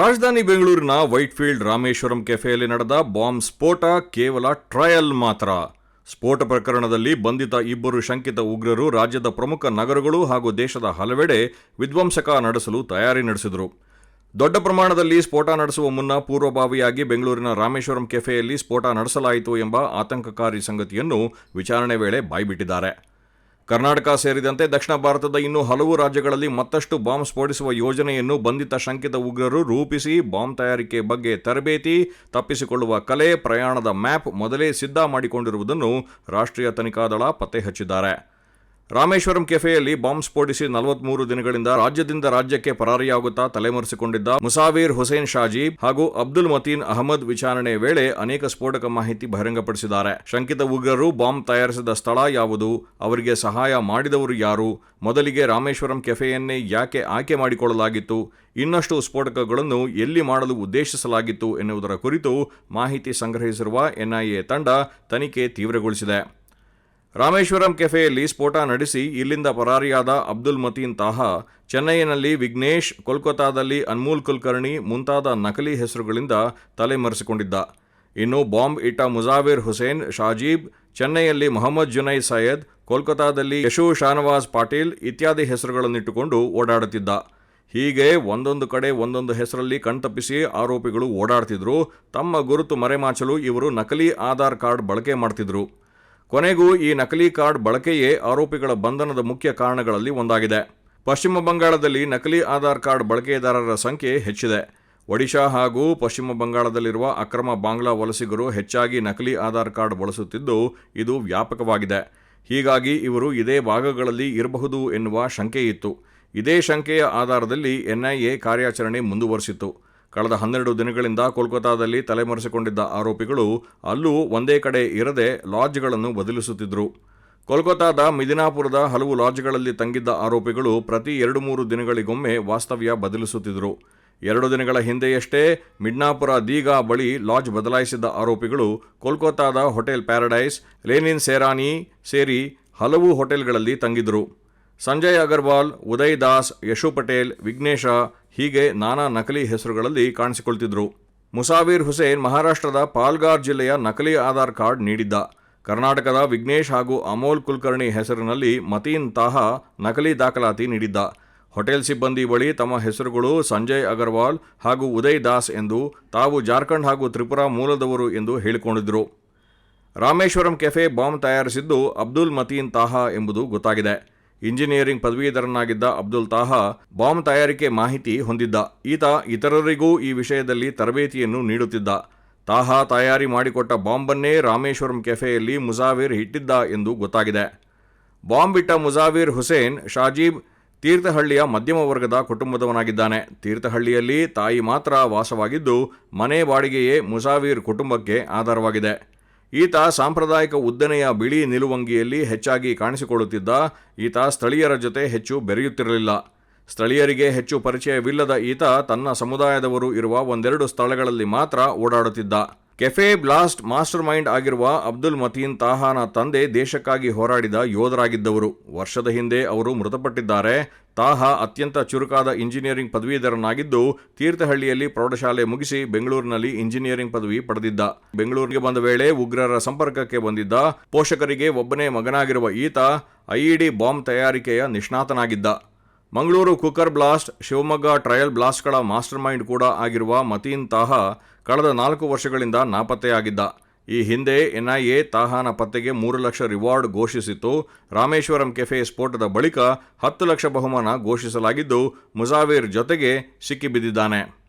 ರಾಜಧಾನಿ ಬೆಂಗಳೂರಿನ ವೈಟ್ಫೀಲ್ಡ್ ರಾಮೇಶ್ವರಂ ಕೆಫೆಯಲ್ಲಿ ನಡೆದ ಬಾಂಬ್ ಸ್ಫೋಟ ಕೇವಲ ಟ್ರಯಲ್ ಮಾತ್ರ. ಸ್ಫೋಟ ಪ್ರಕರಣದಲ್ಲಿ ಬಂಧಿತ ಇಬ್ಬರು ಶಂಕಿತ ಉಗ್ರರು ರಾಜ್ಯದ ಪ್ರಮುಖ ನಗರಗಳು ಹಾಗೂ ದೇಶದ ಹಲವೆಡೆ ವಿಧ್ವಂಸಕ ನಡೆಸಲು ತಯಾರಿ ನಡೆಸಿದರು. ದೊಡ್ಡ ಪ್ರಮಾಣದಲ್ಲಿ ಸ್ಫೋಟ ನಡೆಸುವ ಮುನ್ನ ಪೂರ್ವಭಾವಿಯಾಗಿ ಬೆಂಗಳೂರಿನ ರಾಮೇಶ್ವರಂ ಕೆಫೆಯಲ್ಲಿ ಸ್ಫೋಟ ನಡೆಸಲಾಯಿತು ಎಂಬ ಆತಂಕಕಾರಿ ಸಂಗತಿಯನ್ನು ವಿಚಾರಣೆ ವೇಳೆ ಬಾಯ್ಬಿಟ್ಟಿದ್ದಾರೆ. ಕರ್ನಾಟಕ ಸೇರಿದಂತೆ ದಕ್ಷಿಣ ಭಾರತದ ಇನ್ನೂ ಹಲವು ರಾಜ್ಯಗಳಲ್ಲಿ ಮತ್ತಷ್ಟು ಬಾಂಬ್ ಸ್ಫೋಟಿಸುವ ಯೋಜನೆಯನ್ನು ಬಂಧಿತ ಶಂಕಿತ ಉಗ್ರರು ರೂಪಿಸಿ ಬಾಂಬ್ ತಯಾರಿಕೆ ಬಗ್ಗೆ ತರಬೇತಿ ತಪ್ಪಿಸಿಕೊಳ್ಳುವ ಕಲೆ ಪ್ರಯಾಣದ ಮ್ಯಾಪ್ ಮೊದಲೇ ಸಿದ್ಧ ಮಾಡಿಕೊಂಡಿರುವುದನ್ನು ರಾಷ್ಟ್ರೀಯ ತನಿಖಾ ದಳ ಪತ್ತೆ ಹಚ್ಚಿದ್ದಾರೆ. ರಾಮೇಶ್ವರಂ ಕೆಫೆಯಲ್ಲಿ ಬಾಂಬ್ ಸ್ಫೋಟಿಸಿ ನಲವತ್ಮೂರು ದಿನಗಳಿಂದ ರಾಜ್ಯದಿಂದ ರಾಜ್ಯಕ್ಕೆ ಪರಾರಿಯಾಗುತ್ತಾ ತಲೆಮರೆಸಿಕೊಂಡಿದ್ದ ಮುಸಾವೀರ್ ಹುಸೇನ್ ಶಾಜೀಬ್ ಹಾಗೂ ಅಬ್ದುಲ್ ಮತೀನ್ ಅಹಮದ್ ವಿಚಾರಣೆ ವೇಳೆ ಅನೇಕ ಸ್ಫೋಟಕ ಮಾಹಿತಿ ಬಹಿರಂಗಪಡಿಸಿದ್ದಾರೆ. ಶಂಕಿತ ಉಗ್ರರು ಬಾಂಬ್ ತಯಾರಿಸಿದ ಸ್ಥಳ ಯಾವುದು, ಅವರಿಗೆ ಸಹಾಯ ಮಾಡಿದವರು ಯಾರು, ಮೊದಲಿಗೆ ರಾಮೇಶ್ವರಂ ಕೆಫೆಯನ್ನೇ ಯಾಕೆ ಆಯ್ಕೆ ಮಾಡಿಕೊಳ್ಳಲಾಗಿತ್ತು, ಇನ್ನಷ್ಟು ಸ್ಫೋಟಕಗಳನ್ನು ಎಲ್ಲಿ ಮಾಡಲು ಉದ್ದೇಶಿಸಲಾಗಿತ್ತು ಎನ್ನುವುದರ ಕುರಿತು ಮಾಹಿತಿ ಸಂಗ್ರಹಿಸಿರುವ ಎನ್ಐಎ ತಂಡ ತನಿಖೆ ತೀವ್ರಗೊಳಿಸಿದೆ. ರಾಮೇಶ್ವರಂ ಕೆಫೆಯಲ್ಲಿ ಸ್ಫೋಟ ನಡೆಸಿ ಇಲ್ಲಿಂದ ಪರಾರಿಯಾದ ಅಬ್ದುಲ್ ಮತೀನ್ ತಾಹಾ, ಚೆನ್ನೈನಲ್ಲಿ ವಿಘ್ನೇಶ್ ಕೋಲ್ಕತಾದಲ್ಲಿ ಅನ್ಮೂಲ್ ಕುಲ್ಕರ್ಣಿ ಮುಂತಾದ ನಕಲಿ ಹೆಸರುಗಳಿಂದ ತಲೆಮರೆಸಿಕೊಂಡಿದ್ದ. ಇನ್ನು ಬಾಂಬ್ ಇಟ್ಟ ಮುಜಾವಿರ್ ಹುಸೇನ್, ಶಾಜೀಬ್, ಚೆನ್ನೈಯಲ್ಲಿ ಮೊಹಮ್ಮದ್ ಜುನೈದ್ ಸೈಯದ್ ಕೋಲ್ಕತಾದಲ್ಲಿ ಯಶು ಶಾನವಾಜ್ ಪಾಟೀಲ್ ಇತ್ಯಾದಿ ಹೆಸರುಗಳನ್ನಿಟ್ಟುಕೊಂಡು ಓಡಾಡುತ್ತಿದ್ದ. ಹೀಗೆ ಒಂದೊಂದು ಕಡೆ ಒಂದೊಂದು ಹೆಸರಲ್ಲಿ ಕಣ್ತಪ್ಪಿಸಿ ಆರೋಪಿಗಳು ಓಡಾಡ್ತಿದ್ರು. ತಮ್ಮ ಗುರುತು ಮರೆಮಾಚಲು ಇವರು ನಕಲಿ ಆಧಾರ್ ಕಾರ್ಡ್ ಬಳಕೆ ಮಾಡ್ತಿದ್ರು. ಕೊನೆಗೂ ಈ ನಕಲಿ ಕಾರ್ಡ್ ಬಳಕೆಯೇ ಆರೋಪಿಗಳ ಬಂಧನದ ಮುಖ್ಯ ಕಾರಣಗಳಲ್ಲಿ ಒಂದಾಗಿದೆ. ಪಶ್ಚಿಮ ಬಂಗಾಳದಲ್ಲಿ ನಕಲಿ ಆಧಾರ್ ಕಾರ್ಡ್ ಬಳಕೆದಾರರ ಸಂಖ್ಯೆ ಹೆಚ್ಚಿದೆ. ಒಡಿಶಾ ಹಾಗೂ ಪಶ್ಚಿಮ ಬಂಗಾಳದಲ್ಲಿರುವ ಅಕ್ರಮ ಬಾಂಗ್ಲಾ ವಲಸಿಗರು ಹೆಚ್ಚಾಗಿ ನಕಲಿ ಆಧಾರ್ ಕಾರ್ಡ್ ಬಳಸುತ್ತಿದ್ದು, ಇದು ವ್ಯಾಪಕವಾಗಿದೆ. ಹೀಗಾಗಿ ಇವರು ಇದೇ ಭಾಗಗಳಲ್ಲಿ ಇರಬಹುದು ಎನ್ನುವ ಶಂಕೆಯಿತ್ತು. ಇದೇ ಶಂಕೆಯ ಆಧಾರದಲ್ಲಿ ಎನ್ಐಎ ಕಾರ್ಯಾಚರಣೆ ಮುಂದುವರಿಸಿತ್ತು. ಕಳೆದ ಹನ್ನೆರಡು ದಿನಗಳಿಂದ ಕೋಲ್ಕತ್ತಾದಲ್ಲಿ ತಲೆಮರೆಸಿಕೊಂಡಿದ್ದ ಆರೋಪಿಗಳು ಅಲ್ಲೂ ಒಂದೇ ಕಡೆ ಇರದೆ ಲಾಡ್ಜ್ಗಳನ್ನು ಬದಲಿಸುತ್ತಿದ್ದರು ಕೋಲ್ಕತ್ತಾದ ಮಿದಿನಾಪುರದ ಹಲವು ಲಾಡ್ಜ್ಗಳಲ್ಲಿ ತಂಗಿದ್ದ ಆರೋಪಿಗಳು ಪ್ರತಿ ಎರಡು ಮೂರು ದಿನಗಳಿಗೊಮ್ಮೆ ವಾಸ್ತವ್ಯ ಬದಲಿಸುತ್ತಿದ್ದರು ಎರಡು ದಿನಗಳ ಹಿಂದೆಯಷ್ಟೇ ಮಿಡ್ನಾಪುರ ದೀಗಾ ಬಳಿ ಲಾಡ್ಜ್ ಬದಲಾಯಿಸಿದ್ದ ಆರೋಪಿಗಳು ಕೋಲ್ಕತ್ತಾದ ಹೋಟೆಲ್ ಪ್ಯಾರಡೈಸ್, ಲೇನಿನ್ ಸೇರಾನಿ ಸೇರಿ ಹಲವು ಹೋಟೆಲ್ಗಳಲ್ಲಿ ತಂಗಿದ್ದರು ಸಂಜಯ್ ಅಗರ್ವಾಲ್, ಉದಯ್ ದಾಸ್, ಯಶು ಪಟೇಲ್, ವಿಘ್ನೇಶ ಹೀಗೆ ನಾನಾ ನಕಲಿ ಹೆಸರುಗಳಲ್ಲಿ ಕಾಣಿಸಿಕೊಳ್ತಿದ್ರು. ಮುಸಾವೀರ್ ಹುಸೇನ್ ಮಹಾರಾಷ್ಟ್ರದ ಪಾಲ್ಗಾರ್ ಜಿಲ್ಲೆಯ ನಕಲಿ ಆಧಾರ್ ಕಾರ್ಡ್ ನೀಡಿದ್ದ. ಕರ್ನಾಟಕದ ವಿಘ್ನೇಶ್ ಹಾಗೂ ಅಮೋಲ್ ಕುಲಕರ್ಣಿ ಹೆಸರಿನಲ್ಲಿ ಮತೀನ್ ತಾಹ ನಕಲಿ ದಾಖಲಾತಿ ನೀಡಿದ್ದ. ಹೋಟೆಲ್ ಸಿಬ್ಬಂದಿ ಬಳಿ ತಮ್ಮ ಹೆಸರುಗಳು ಸಂಜಯ್ ಅಗರ್ವಾಲ್ ಹಾಗೂ ಉದಯ್ ದಾಸ್ ಎಂದು ತಾವು ಜಾರ್ಖಂಡ್ ಹಾಗೂ ತ್ರಿಪುರಾ ಮೂಲದವರು ಎಂದು ಹೇಳಿಕೊಂಡಿದ್ದರು ರಾಮೇಶ್ವರಂ ಕೆಫೆ ಬಾಂಬ್ ತಯಾರಿಸಿದ್ದು ಅಬ್ದುಲ್ ಮತೀನ್ ತಾಹ ಎಂಬುದು ಗೊತ್ತಾಗಿದೆ. ಇಂಜಿನಿಯರಿಂಗ್ ಪದವೀಧರನಾಗಿದ್ದ ಅಬ್ದುಲ್ ತಾಹಾ ಬಾಂಬ್ ತಯಾರಿಕೆ ಮಾಹಿತಿ ಹೊಂದಿದ್ದ. ಈತ ಇತರರಿಗೂ ಈ ವಿಷಯದಲ್ಲಿ ತರಬೇತಿಯನ್ನು ನೀಡುತ್ತಿದ್ದ. ತಾಹಾ ತಯಾರಿ ಮಾಡಿಕೊಟ್ಟ ಬಾಂಬನ್ನೇ ರಾಮೇಶ್ವರಂ ಕೆಫೆಯಲ್ಲಿ ಮುಜಾವಿರ್ ಇಟ್ಟಿದ್ದ ಎಂದು ಗೊತ್ತಾಗಿದೆ. ಬಾಂಬ್ ಇಟ್ಟ ಮುಜಾವಿರ್ ಹುಸೇನ್ ಶಾಜೀಬ್ ತೀರ್ಥಹಳ್ಳಿಯ ಮಧ್ಯಮ ವರ್ಗದ ಕುಟುಂಬದವನಾಗಿದ್ದಾನೆ. ತೀರ್ಥಹಳ್ಳಿಯಲ್ಲಿ ತಾಯಿ ಮಾತ್ರ ವಾಸವಾಗಿದ್ದು, ಮನೆ ಬಾಡಿಗೆಯೇ ಮುಜಾವಿರ್ ಕುಟುಂಬಕ್ಕೆ ಆಧಾರವಾಗಿದೆ. ಈತ ಸಾಂಪ್ರದಾಯಿಕ ಉದ್ದನೆಯ ಬಿಳಿ ನಿಲುವಂಗಿಯಲ್ಲಿ ಹೆಚ್ಚಾಗಿ ಕಾಣಿಸಿಕೊಳ್ಳುತ್ತಿದ್ದ ಈತ ಸ್ಥಳೀಯರ ಜೊತೆ ಹೆಚ್ಚು ಬೆರೆಯುತ್ತಿರಲಿಲ್ಲ. ಸ್ಥಳೀಯರಿಗೆ ಹೆಚ್ಚು ಪರಿಚಯವಿಲ್ಲದ ಈತ ತನ್ನ ಸಮುದಾಯದವರು ಇರುವ ಒಂದೆರಡು ಸ್ಥಳಗಳಲ್ಲಿ ಮಾತ್ರ ಓಡಾಡುತ್ತಿದ್ದ. ಕೆಫೆ ಬ್ಲಾಸ್ಟ್ ಮಾಸ್ಟರ್ ಮೈಂಡ್ ಆಗಿರುವ ಅಬ್ದುಲ್ ಮತೀನ್ ತಾಹಾನ ತಂದೆ ದೇಶಕ್ಕಾಗಿ ಹೋರಾಡಿದ ಯೋಧರಾಗಿದ್ದವರು. ವರ್ಷದ ಹಿಂದೆ ಅವರು ಮೃತಪಟ್ಟಿದ್ದಾರೆ. ತಾಹಾ ಅತ್ಯಂತ ಚುರುಕಾದ ಇಂಜಿನಿಯರಿಂಗ್ ಪದವೀಧರನಾಗಿದ್ದು, ತೀರ್ಥಹಳ್ಳಿಯಲ್ಲಿ ಪ್ರೌಢಶಾಲೆ ಮುಗಿಸಿ ಬೆಂಗಳೂರಿನಲ್ಲಿ ಇಂಜಿನಿಯರಿಂಗ್ ಪದವಿ ಪಡೆದಿದ್ದ. ಬೆಂಗಳೂರಿಗೆ ಬಂದ ವೇಳೆ ಉಗ್ರರ ಸಂಪರ್ಕಕ್ಕೆ ಬಂದಿದ್ದ, ಪೋಷಕರಿಗೆ ಒಬ್ಬನೇ ಮಗನಾಗಿರುವ ಈತ ಐಇಡಿ ಬಾಂಬ್ ತಯಾರಿಕೆಯ ನಿಷ್ಣಾತನಾಗಿದ್ದ. Mangaluru cooker blast, Shivamogga trial ಬ್ಲಾಸ್ಟ್ಗಳ master mind ಕೂಡ ಆಗಿರುವ ಮತೀನ್ ತಾಹಾ ಕಳೆದ ನಾಲ್ಕು ವರ್ಷಗಳಿಂದ ನಾಪತ್ತೆಯಾಗಿದ್ದ. ಈ ಹಿಂದೆ ಎನ್ಐಎ ತಾಹಾನ ಪತ್ತೆಗೆ ಮೂರು ಲಕ್ಷ ರಿವಾರ್ಡ್ ಘೋಷಿಸಿತ್ತು. ರಾಮೇಶ್ವರಂ ಕೆಫೆ ಸ್ಫೋಟದ ಬಳಿಕ ಹತ್ತು ಲಕ್ಷ ಬಹುಮಾನ ಘೋಷಿಸಲಾಗಿದ್ದು, ಮುಜಾವಿರ್ ಜೊತೆಗೆ ಸಿಕ್ಕಿಬಿದ್ದಿದ್ದಾನೆ.